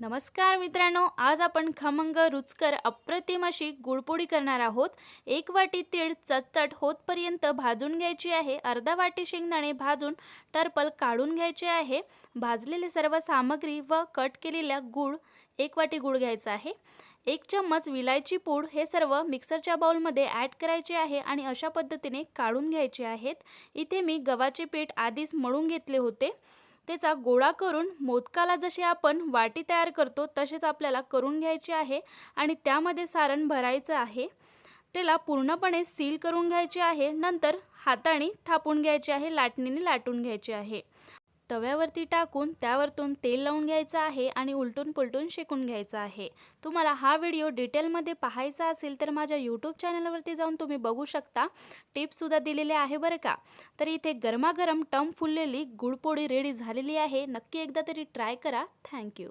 नमस्कार मित्रांनो आज आपण खमंग रुचकर अप्रतिम अशी गुळपोळी करणार आहोत. एक वाटी तीळ चटचट होतपर्यंत भाजून घ्यायची आहे. अर्धा वाटी शेंगदाणे भाजून टर्पल काढून घ्यायचे आहे. भाजलेले सर्व सामग्री व कट केलेल्या गूळ एक वाटी गूळ घ्यायचा आहे. एक चम्मच विलायची पूड हे सर्व मिक्सरच्या बाउलमध्ये ॲड करायचे आहे आणि अशा पद्धतीने काढून घ्यायचे आहेत. इथे मी गव्हाचे पीठ आधीच मळून घेतले होते. त्याचा गोळा करून मोदकाला जसे आपण वाटी तयार करतो तसेच आपल्याला करून घ्यायची आहे आणि त्यामध्ये सारण भरायचं आहे. त्याला पूर्णपणे सील करून घ्यायचे आहे. नंतर हाताने थापून घ्यायचे आहे लाटणीने लाटून घ्यायचे आहे. तव्यावरती टाकून त्यावरतून तेल लावून घ्यायचं आहे आणि उलटून पुलटून शेकून घ्यायचं आहे. तुम्हाला हा व्हिडिओ डिटेलमध्ये पाहायचा असेल तर माझ्या यूट्यूब चॅनलवरती जाऊन तुम्ही बघू शकता. टिप्ससुद्धा दिलेले आहे बरं का. तर इथे गरमागरम टम फुललेली गुळपोळी रेडी झालेली आहे. नक्की एकदा तरी ट्राय करा. थँक्यू